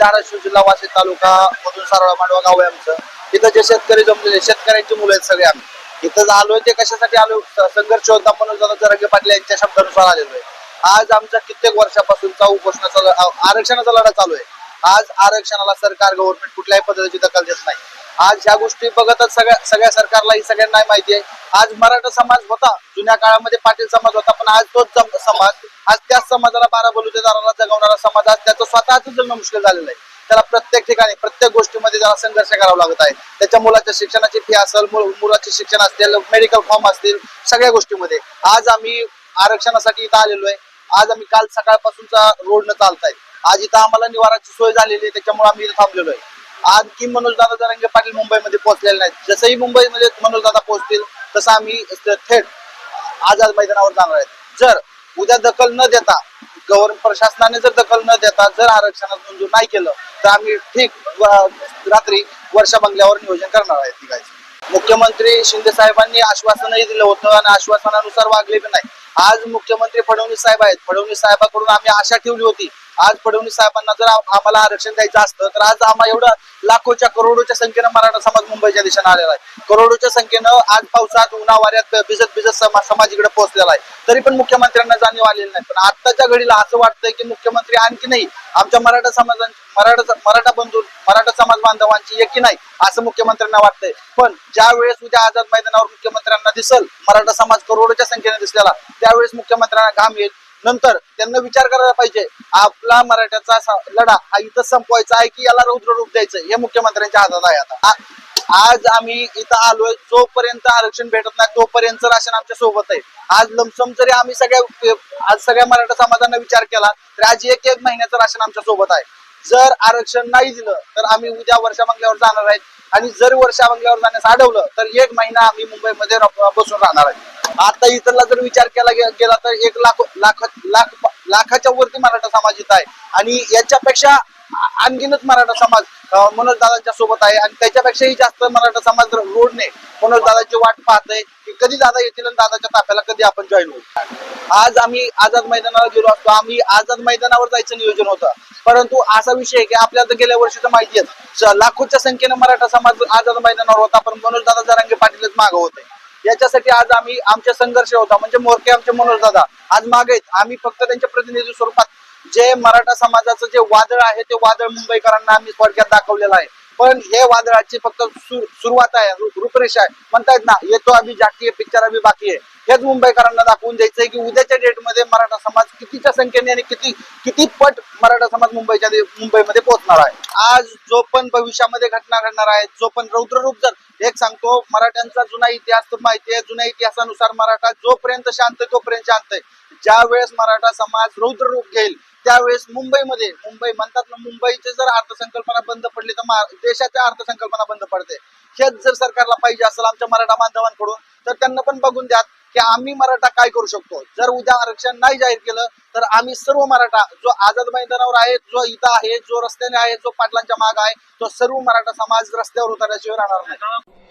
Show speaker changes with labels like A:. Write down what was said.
A: धाराशिव जिल्हा वाशिम तालुका मधून सारळा मांडवा गाव आहे आमचं. इथं जे शेतकरी जमलेले शेतकऱ्यांची मुलं आहेत सगळे आम्ही. इथं आलोय ते कशासाठी आलो? संघर्ष होता म्हणून दादा जरांगे पाटील यांच्या शब्दानुसार आलेलो आहे. आज आमच्या कित्येक वर्षापासूनचा उपोषणाचा आरक्षणाचा लढा चालू आहे. आज आरक्षणाला सरकार गव्हर्नमेंट कुठल्याही पद्धतीची दखल देत नाही. आज ह्या गोष्टी बघतच सगळ्या सगळ्या सरकारलाही सगळ्यांना माहिती आहे. आज मराठा समाज होता जुन्या काळामध्ये पाटील समाज होता पण आज तोच समाज आज त्याच समाजाला बारा बलुतेदाराला जगवणारा समाज आज त्याचं स्वतःच जगणं मुश्किल झालेलं आहे. त्याला प्रत्येक ठिकाणी प्रत्येक गोष्टीमध्ये त्याला संघर्ष करावा लागत आहे. त्याच्या मुलाच्या शिक्षणाची फी असेल मुलाचे शिक्षण असतील मेडिकल फॉर्म असतील सगळ्या गोष्टीमध्ये. आज आम्ही आरक्षणासाठी इथं आलेलो आहे. आज आम्ही काल सकाळपासूनचा रोडनं चालताय. आज इथं आम्हाला निवाराची सोय झालेली आहे त्याच्यामुळे आम्ही इथं थांबलेलो आहे. आणखी मनोजदादा जरंगे पाटील मुंबईमध्ये पोहोचलेले नाहीत. जसंही मुंबईमध्ये मनोजदादा पोहोचतील तसं आम्ही थेट आझाद मैदानावर जाणार आहेत. जर उद्या दखल न देता गव्हर्नमेंट प्रशासनाने जर दखल न देता जर आरक्षणात मंजूर नाही केलं तर आम्ही ठीक रात्री वर्षा बंगल्यावर नियोजन करणार आहेत तिघायचं मुख्यमंत्री शिंदे साहेबांनी आश्वासनही दिलं होतं आणि आश्वासनानुसार वागले पण नाही. आज मुख्यमंत्री फडणवीस साहेब आहेत. फडणवीस साहेबांकडून आम्ही आशा ठेवली होती. आज फडणवीस साहेबांना जर आम्हाला आरक्षण द्यायचं असतं तर आज आम्हाला एवढं लाखोच्या करोडोच्या संख्येनं मराठा समाज मुंबईच्या दिशेने आलेला आहे. करोडोच्या संख्येनं आज पावसात उन्हावाऱ्यात भिजत भिजत समाज इकडे पोहोचलेला आहे. तरी पण मुख्यमंत्र्यांना जाणीव आलेली नाही. पण आत्ताच्या घडीला असं वाटतंय की मुख्यमंत्री आणखी नाही आमच्या मराठा समाजांची मराठा मराठा बंधू मराठा समाज बांधवांची एकी नाही असं मुख्यमंत्र्यांना वाटतंय. पण ज्या वेळेस उद्या आझाद मैदानावर मुख्यमंत्र्यांना दिसल मराठा समाज करोडोच्या संख्येने दिसलेला त्यावेळेस मुख्यमंत्र्यांना घाम येईल. नंतर त्यांना विचार करायला पाहिजे आपला मराठ्याचा लढा हा इथं संपवायचा आहे की याला रौद्र रूप द्यायचं? हे मुख्यमंत्र्यांच्या हातात आहे आता. आज आम्ही इथं आलोय. जोपर्यंत आरक्षण भेटत नाही तोपर्यंत राशन आमच्यासोबत आहे. आज लमसम जरी आम्ही सगळ्या आज सगळ्या मराठा समाजाने विचार केला तर आज एक एक महिन्याचं राशन आमच्यासोबत आहे. जर आरक्षण नाही दिलं तर आम्ही उद्या वर्षा बंगल्यावर जाणार आहेत. आणि जर वर्षा बंगल्यावर जाण्यास अडवलं तर एक महिना आम्ही मुंबईमध्ये बसून राहणार आहे. आता इतरला जर विचार केला गेला तर एक लाख लाख लाख लाखाच्या वरती मराठा समाज इथं आहे. आणि याच्यापेक्षा आणखीनच मराठा समाज मनोज दादांच्या सोबत आहे आणि त्याच्यापेक्षाही जास्त मराठा समाज रोडने मनोज दादाची वाट पाहतोय की कधी दादा येतील आणि दादाच्या ताफ्याला कधी आपण जॉईन होऊ? आज आम्ही आझाद मैदानावर गेलो असतो. आम्ही आझाद मैदानावर जायचं नियोजन होतं. परंतु असा विषय की आपल्याला गेल्या गेल्या तर माहिती आहे लाखोच्या संख्येनं मराठा समाज आझाद मैदानावर होता पण मनोज दादा जरांगे पाटीलच मागं होते. याच्यासाठी आज आम्ही आमच्या संघर्ष होता. म्हणजे मोरके आमचे मनोज दादा आज मागे आहेत. आम्ही फक्त त्यांच्या प्रतिनिधी स्वरूपात जे मराठा समाजाचं जे वादळ आहे ते वादळ मुंबईकरांना आम्ही थोडक्यात दाखवलेलं आहे. पण हे वादळाची फक्त सुरुवात आहे रूपरेषा आहे. म्हणतायत ना येतो आम्ही जाकी पिक्चर आम्ही बाकी आहे. हेच मुंबईकरांना दाखवून द्यायचंय की उद्याच्या डेटमध्ये मराठा समाज कितीच्या संख्येने आणि किती किती पट मराठा समाज मुंबईच्या मुंबईमध्ये पोहोचणार आहे. आज जो पण भविष्यामध्ये घटना घडणार आहे जो पण रौद्ररूप जर एक सांगतो मराठ्यांचा जुना इतिहास तर माहिती आहे जुन्या इतिहासानुसार मराठा जोपर्यंत शांत आहे, तोपर्यंत शांत आहे. ज्या वेळेस मराठा समाज रौद्र रूप घेईल त्यावेळेस मुंबईमध्ये मुंबई म्हणतात ना मुंबईचे जर अर्थसंकल्पना बंद पडली तर देशाच्या अर्थसंकल्पना बंद पडते. हेच जर सरकारला पाहिजे असेल आमच्या मराठा बांधवांकडून तर त्यांना पण बघून द्या की आम्ही मराठा काय करू शकतो. जर उद्या आरक्षण नाही जाहीर केलं तर आम्ही सर्व मराठा जो आझाद मैदानावर आहे जो इथं आहे जो रस्त्याने आहे जो पाटलांच्या माग आहे तो सर्व मराठा समाज रस्त्यावर उतरल्याशिवाय राहणार नाही.